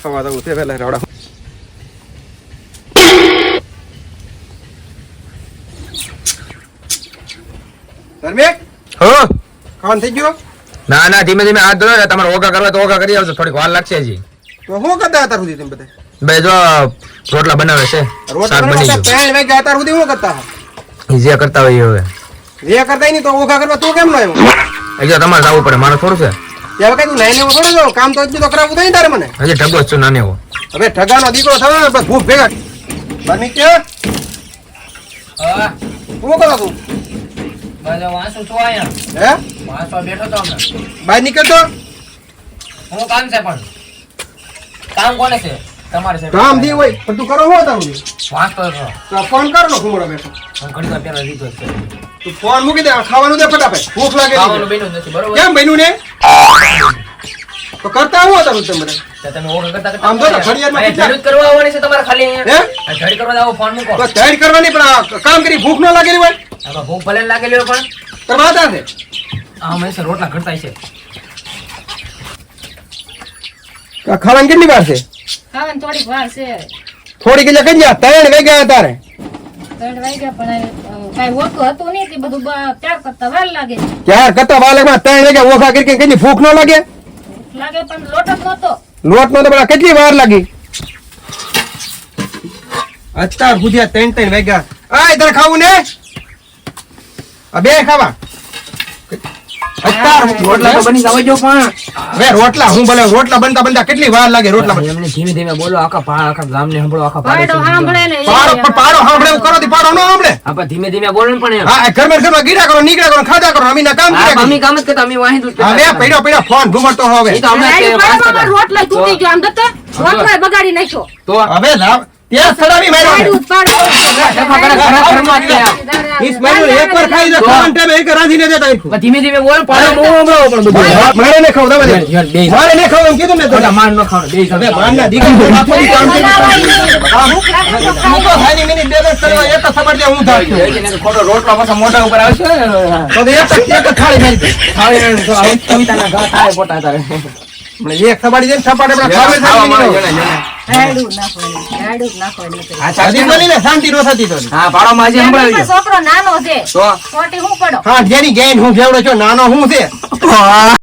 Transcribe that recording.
ખાવા દઉં છે પેલા રવડા. ધર્મેક હો? ખાવાનું થઈ ગયું? ના ના ધીમે ધીમે હાથ ધોયો તમારે ઓગા કરવા તો ઓગા કરી આવજો થોડીક વાર લાગશે હજી. તો શું કરતા હતા સુધી તમે બધા? બે જો રોટલા બનાવે છે રોટલા બની વાગ્યા હતા સુધી શું કરતા ગયું જે કરતા હોય હવે. જે કરતા નહીં તો ઓઘા કરવા તું કેમ નો આવ્યો? તમારે જવું પડે મારે થોડું છે. ત્યાં કઈ તું નાઈ લેવો પડે તો કામ તો એટલું તો કરાવવું થાય તારે મને. હજી ઢગો છું નાને એવો હવે ઠગાનો દીકરો થયો ને બસ ભૂખ ભેગા. બની કે હા. શું કરો તું? બધો વાંસુ છું અહીંયા હે? વાંસવા બેઠો તો અમે બહાર નીકળતો? હું કામ છે પણ? કામ કોને છે? તમારે છે. કામ દી હોય પણ તું કરો હો તારું તો ફોન કરો નો ઘુમડો બેઠો. હું ઘણી વાર લીધો છે. તું ફોન મૂકી દે ખાવાનું દે ફટાફટ. ભૂખ લાગે ખાવાનું બન્યું નથી બરોબર? કેમ બન્યું ને તો કરતા આવો તમે બધા તમે ઓર્ડર કરતા કરતા આમ જો ઘડિયાળમાં કેટલા- જડી કરવા આવવાની છે તમારે ખાલી હે? અહીંયા કરવા આવો ફોન મૂકો. તો તૈયારી કરવાની પણ કામ કરી ભૂખ ન લાગેલી હોય? આમાં ભૂખ ભલે લાગેલી હોય પણ કરવા હતા છે આ મેં રોટલા કરતા છે. આ ખાવાની કેટલી વાર છે? ખાવાની થોડીક વાર છે. થોડી એટલે કઈ ગયા? ત્રણ વાગ્યા તારે. ત્રણ વાગ્યા પણ ત્યાર કરતા વાર લાગે. ત્રણ વાગ્યા ઓખા કરી કઈ ભૂખ ન લાગે? લાગે પણ લોટ નો તો કેટલી વાર લાગી? અત્યાર સુધી ત્રણ ત્રણ વાગ્યા. આ તારે ખાવું ને? આ બે ખાવા. રોટલા તો બની જાવ જો પણ. હવે રોટલા હું ભલે રોટલા બનતા બનતા કેટલી વાર લાગે રોટલા? ધીમે ધીમે બોલો આખા આખા ગામને સંભળો આખા પાડો સાંભળે પાડો પાડો સાંભળે કરો પાડો ન. આપણે ધીમે ધીમે બોલો ને પણ હા ઘરમાં ગીડા કરો નીકળ્યા કરો ખાધા કરો અમીના કામ હા, અમી અમે કામ જ કરતા અમે વાહી દૂધ હવે પડ્યો પડ્યો ફોન ઘુમડતો હવે. એ તો અમે. રોટલો તૂટી ગયો આમ દત્ત રોટલો બગાડી નાખ્યો. તો હવે લાવ. ત્યાં સડાવી એક વાર ખાઈ જા ટાઈમે એક રાંધી ને દેતા. ધીમે ધીમે બોલ પાડો પણ બધું મારે ને ખાવ તમે યાર, યાર, મારે ને ખાવ એમ કીધું ને તો માર ન ખાવ બે હવે મારના દીકરી આખો દી કામ કરી આમ તો ખાલી મિનિટ બે દસ કરવા એક સબર દે હું થાક્યો. ખોટો રોટલો પાછા મોઢા ઉપર આવશે તો એક એક જ થાળી ખાલી તો આવું કવિતાના થાય તારે એક દે ખાવે છોકરો નાનો છે. હું પડો? હા જેની ગેન હું જેવડો છો નાનો હું છે?